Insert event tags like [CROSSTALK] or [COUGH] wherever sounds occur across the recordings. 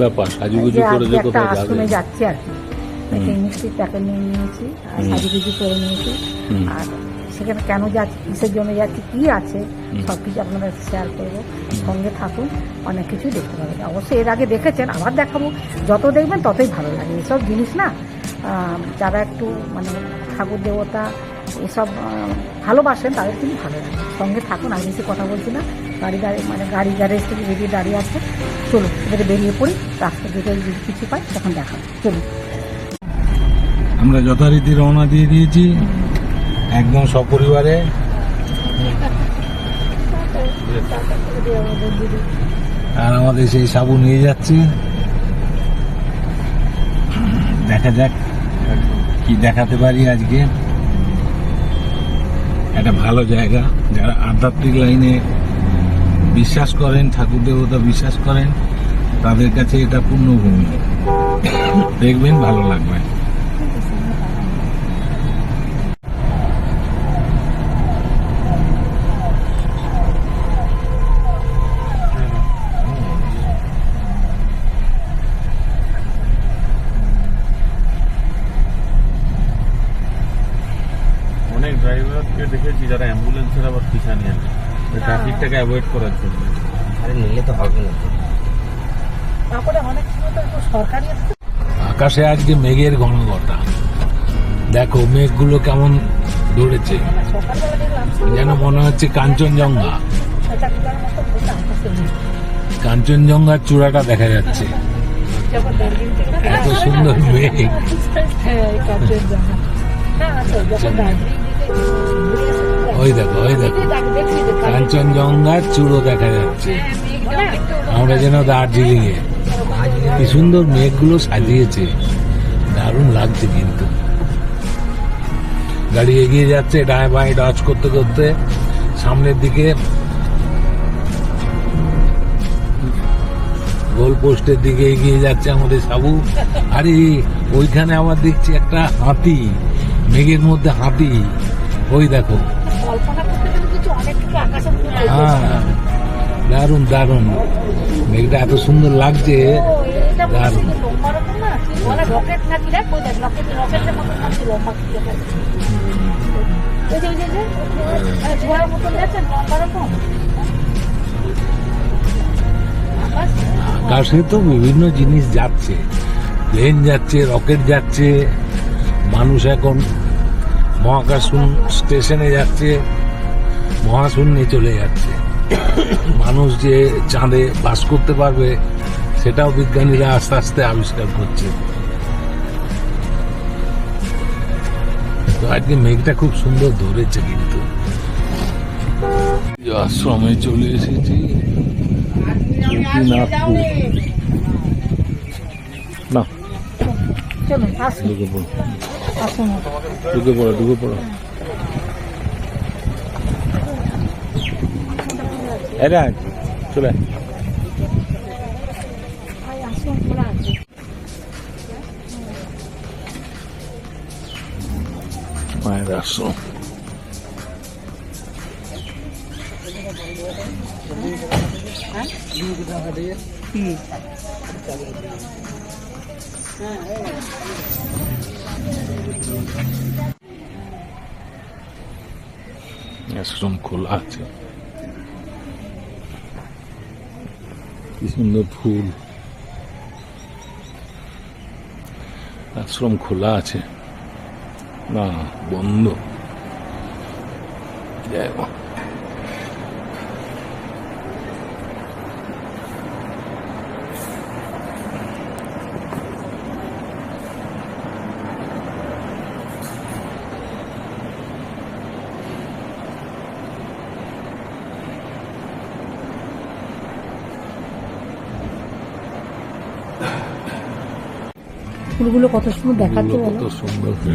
ব্যাপার যে সাজুগুজু করেছে একটা কোথায় যাবে যাচ্ছি আর কি। মিষ্টির প্যাকেট নিয়ে নিয়েছি আর। সাজুগুজু করে নিয়েছি। আর সেখানে কেন যাচ্ছি কিসের জন্য যাচ্ছি কি আছে সব কিছু আপনারা শেয়ার করব। সঙ্গে থাকুন অনেক কিছু দেখতে পাবেন। অবশ্যই এর আগে দেখেছেন আবার দেখাবো। যত দেখবেন ততই ভালো লাগে। এসব জিনিস না যারা একটু মানে ঠাকুর দেবতা এসব ভালোবাসেন তাদের কিন্তু ভালো লাগে। সঙ্গে থাকুন আমি কিছু কথা বলছি না। গাড়ি গাড়ি মানে গাড়ি গ্যারেজ থেকে বেরিয়ে দাঁড়িয়ে আছে। চলুন, এবারে বেরিয়ে পড়ি রাস্তা যেতে যদি কিছু পাই, তখন দেখাবো। চলুন। আমরা যথারীতি রওনা দিয়ে দিয়েছি, একদম সপরিবারে। আর আমাদের সেই সাবু নিয়ে যাচ্ছে। দেখা যাক, কি দেখাতে পারি আজকে। একটা ভালো জায়গা, যারা আধ্যাত্মিক লাইনে বিশ্বাস করেন ঠাকুর দেবতা বিশ্বাস করেন তাদের কাছে এটা পূর্ণভূমি। দেখবেন ভালো লাগবে অনেক ড্রাইভারকে দেখেছি যারা অ্যাম্বুলেন্সের আবার পিছা নিয়ে নেয় ট্রাফিকটাকে অ্যাভয়েড করার জন্য। আরে নিলে তো হবে না তারপরে অনেক সময় তো সরকারি আকাশে আজকে মেঘের ঘন ঘটা দেখো মেঘগুলো কেমন ধরেছে। যেন মনে হচ্ছে কাঞ্চনজঙ্ঘা। কাঞ্চনজঙ্ঘার চূড়াটা দেখা যাচ্ছে। থেকে এত সুন্দর মেঘ। হ্যাঁ ওই দেখো ওই দেখো। কাঞ্চনজঙ্ঘার চূড়ো দেখা যাচ্ছে। আমরা যেন দার্জিলিং এ কি সুন্দর মেঘগুলো সাজিয়েছে। দারুণ লাগছে কিন্তু। গাড়ি এগিয়ে যাচ্ছে ডায় বাঁয়ে ডচ করতে করতে। সামনের দিকে গোল পোস্টের দিকে এগিয়ে যাচ্ছে আমাদের সাবু। আরে, ওইখানে আবার দেখছি একটা হাতি, মেঘের মধ্যে হাতি। ওই দেখো। হয় হ্যাঁ দারুণ দারুণ। মেঘটা এত সুন্দর লাগছে। ও, এটা দারুণ। হচ্ছে লম্বা রকম না কি বলে রকেট না কি দেখ ওই দেখ রকেট রকেটের মতন নামছে লম্বা কি দেখ ওই যে ওই যে, ওই যে, ঝোড়ার মতন যাচ্ছে লম্বা রকম। আকাশ? আকাশে তো বিভিন্ন জিনিস যাচ্ছে। প্লেন যাচ্ছে রকেট যাচ্ছে। মানুষ এখন মহাকাশ স্টেশনে যাচ্ছে মহাশূন্যে চলে যাচ্ছে। মানুষ যে চাঁদে বাস করতে পারবে সেটাও বিজ্ঞানীরা আস্তে আস্তে আবিষ্কার করছে। তো আজকে মেঘটা খুব সুন্দর ধরেছে কিন্তু। আশ্রমে চলে এসেছি না ঢুকে পড়ো ঢুকে পড়ো। চলে। মায়ের আশ্রম আশ্রম। Esrumkulati. This is the pool. That's from Kulati. Ah, one no. ফুলগুলো কত সুন্দর দেখাচ্ছে বলো?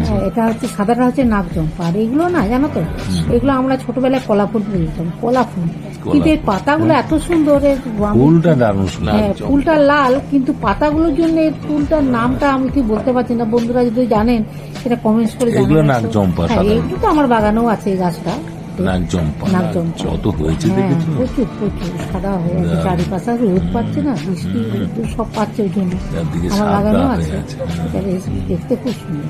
হ্যাঁ, এটা হচ্ছে সাদাটা হচ্ছে নাগচম্পা আর এগুলো না জানো তো? এগুলো আমরা ছোটবেলায় কলা ফুল বলতাম কলা ফুল কিন্তু এই পাতাগুলো এত সুন্দর ফুলটা দারুণ হ্যাঁ ফুলটা লাল কিন্তু পাতাগুলোর জন্য এই ফুলটার নামটা আমি ঠিক বলতে পারছি না। বন্ধুরা যদি জানেন সেটা কমেন্টস করে এগুলো জানাবেন। তো। হ্যাঁ। তো আমার বাগানেও আছে এই গাছটা। হয়েছে হ্যাঁ দেখেছ? প্রচুর প্রচুর। সাদা হয়ে আছে চারিপাশে আর রোদ পাচ্ছে না বৃষ্টি সব পাচ্ছে ওই জন্য। আমার লাগানো আছে। আছে। এটা বেশ দেখতে খুব সুন্দর।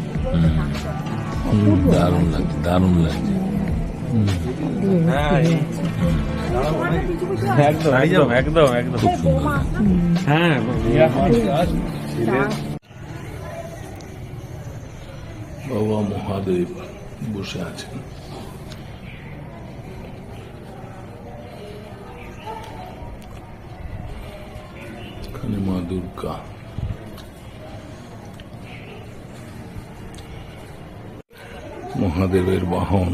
দারুণ লাগছে দারুণ লাগছে। হয়ে আছে। একদম একদম একদম একদম। খুব সুন্দর। হ্যাঁ। বাবা মহাদেব বসে আছেন। এখানে মা দুর্গা। মহাদেবের বাহন।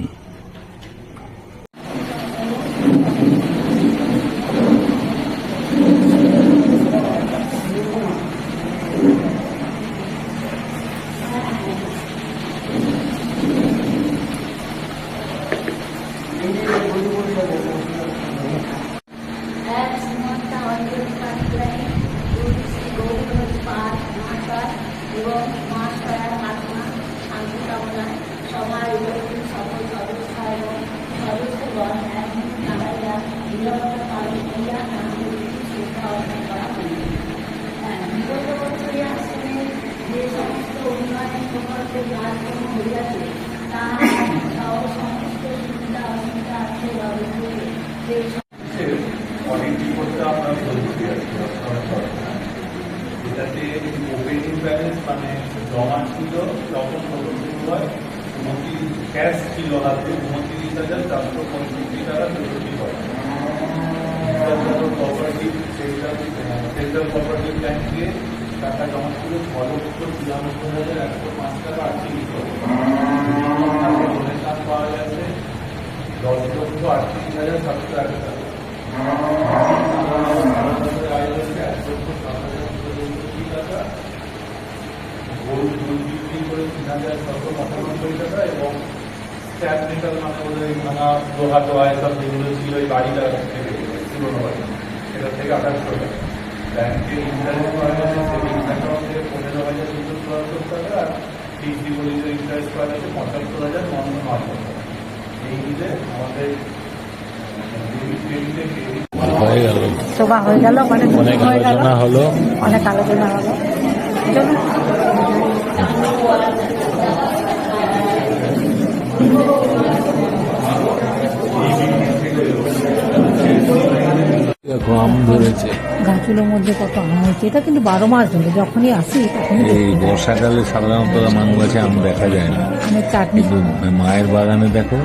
অনেকটি করতে আপনার প্রযুক্তি এটাতে ওপেনিং ব্যালেন্স মানে জমা ছিল, যখন শুরু হয়, উনত্রিশ ক্যাশ ছিল হাতে, উনত্রিশ হাজার চারশো পঁয়ষট্টি টাকা চৌষট্টি পয়সা কোঅপারেটিভ সেন্ট্রাল সেন্ট্রাল টাকা জমা ছিল ছ লক্ষ তিরানব্বই হাজার একশো পাঁচ টাকা আটত্রিশ ডোনেশন পাওয়া গেছে দশ লক্ষ আটত্রিশ হাজার সাতশো এক টাকা গোল্ড গোল্ড বিক্রি করে তিন হাজার ছশো পঁচানব্বই টাকা এবং স্ট্যাপ মেটাল মানে ওদের ভাঙা লোহা টোহা এসব যেগুলো ছিল ওই বাড়িটা থেকে পুরোনো বাড়ি সেটা থেকে আঠাশশো টাকা ব্যাংকে ইন্টারেস্ট পাওয়া গেছে সেভিংস অ্যাকাউন্টে পনেরো হাজার দুশো চুয়াত্তর টাকা আর ফিক্সড ডিপোজিটের ইন্টারেস্ট পাওয়া গেছে পঁচাত্তর হাজার নশো নয় টাকা এই মিলে আমাদের হয়ে গেল শোভা হয়ে গেল। অনেক অনেক আলোচনা হলো। অনেক আলোচনা হলো। আম ধরেছে। গাছগুলোর মধ্যে কত আম হয়েছে এটা কিন্তু বারো মাস ধরে যখনই আসি তখনই এই বর্ষাকালে সাধারণত আম গাছে আম দেখা যায় না। আমের চাটনি। কিন্তু মায়ের বাগানে দেখো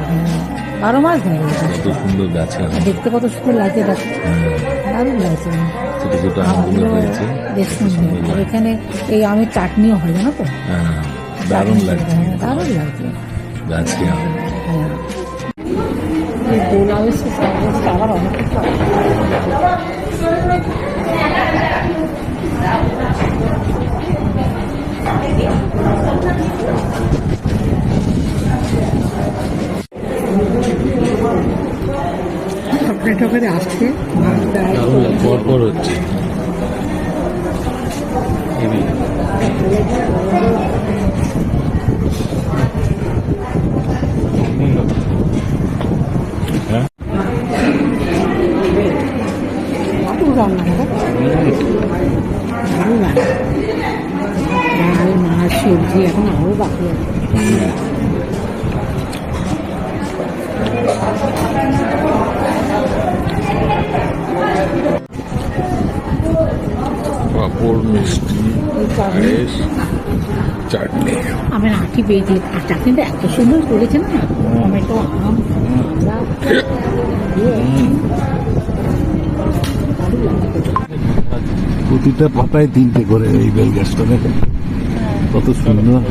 বারো মাস ধরে। কত সুন্দর গাছে আম। দেখতে কত সুন্দর লাগছে দেখো হ্যাঁ, দারুণ লাগছে। ছোট ছোট আমগুলো হয়েছে বেশ সুন্দর। আর এখানে এই আমের চাটনিও হয় জানো তো? হ্যাঁ, দারুণ লাগছে হ্যাঁ, দারুণ লাগছে। গাছে আম। হ্যাঁ। এই দোল আবেশে সর্বস্ত আমার অনেক। টকরে টকরে আসছে পরপর হচ্ছে পায়েস চাটনি। আমার আঁটি পেয়েছি আর চাটনিটা এত সুন্দর করেছে না। টমেটো আম প্রতিটা পাতায় তিনটে করে এই বেল কত সুন্দর।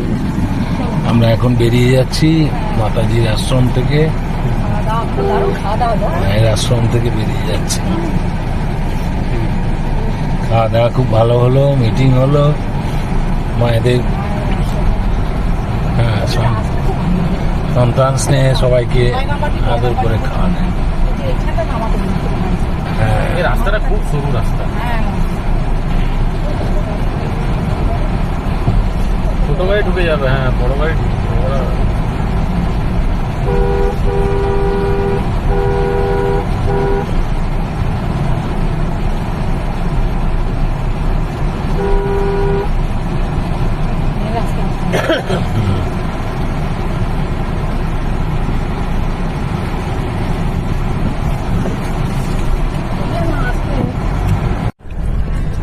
আমরা এখন বেরিয়ে যাচ্ছি মাতাজির আশ্রম থেকে। মায়ের আশ্রম থেকে বেরিয়ে যাচ্ছি। খাওয়া দাওয়া খুব ভালো হলো মিটিং হলো। মায়েদের হ্যাঁ সন- সন্তান স্নেহে সবাইকে আদর করে খাওয়ানো। হ্যাঁ। রাস্তাটা খুব সরু রাস্তা। ছোট গাড়ি ঢুকে যাবে হ্যাঁ বড় গাড়ি ঢুকে [LAUGHS]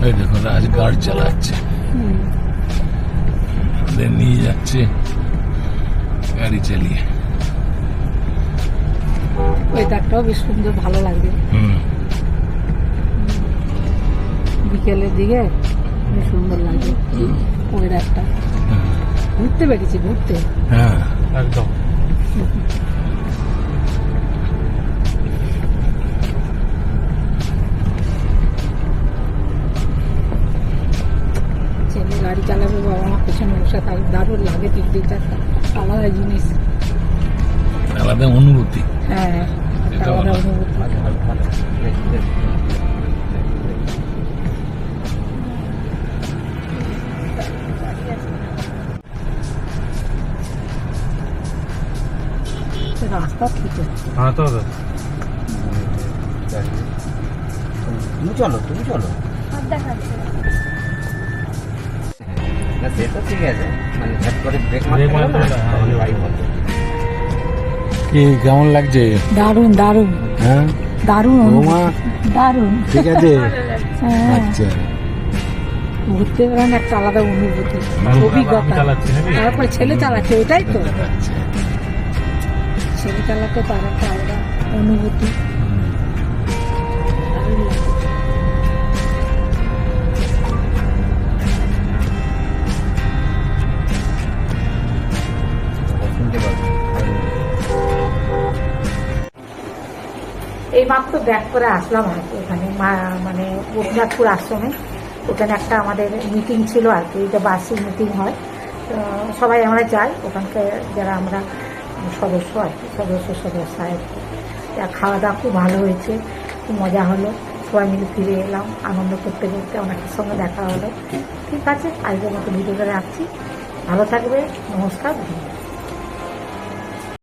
এই দেখুন গাড়ি চালাচ্ছে। নিয়ে যাচ্ছে। গাড়ি চালিয়ে। ওই ওয়েদারটাও বেশ সুন্দর ভালো লাগবে। বিকেলের দিকে বেশ সুন্দর লাগবে ওই ওয়েদারটা ঘুরতে বেরিয়েছি ঘুরতে। হ্যাঁ। একদম। ছেলে গাড়ি চালাবে বাবা আমার পেছনে বসে থাকবে দারুণ লাগে দিক দিকটা আলাদা জিনিস। আলাদা অনুভূতি। হ্যাঁ আলাদা অনুভূতি। রাস্তা ঠিক আছে হ্যাঁ তো দাদা তুমি চলো তুমি চলো। না সে তো ঠিক আছে। মানে ঝট করে ব্রেক মারতে হ্যাঁ, গাড়ি বন্ধ কি কেমন লাগছে? দারুণ দারুণ। হ্যাঁ? দারুণ বৌমা? দারুণ। ঠিক আছে? [LAUGHS] হ্যাঁ। আচ্ছা। ঘুরতে বেড়ানো একটা আলাদা অনুভূতি অভিজ্ঞতা। চালাচ্ছি নাকি? ছেলে চালাচ্ছে ওইটাই তো। আচ্ছা ছেলে চালাতে তার একটা আলাদা অনুভূতি দারুণ লাগে। শুনতে এই মাত্র ব্যাক করে আসলাম আর কি ওখানে মা- মানে রঘুনাথপুর আশ্রমে ওখানে একটা আমাদের মিটিং ছিল আর কি, এটা বার্ষিক মিটিং হয় সবাই আমরা যাই ওখানকার যারা আমরা সদস্য আর কি সদস্য সদস্য আর খাওয়া দাওয়া খুব ভালো হয়েছে, খুব মজা হলো। সবাই মিলে ফিরে এলাম, আনন্দ করতে করতে অনেকের সঙ্গে দেখা হলো। ঠিক আছে, আজকের মতো ভিডিওটা রাখছি। ভালো থাকবে, নমস্কার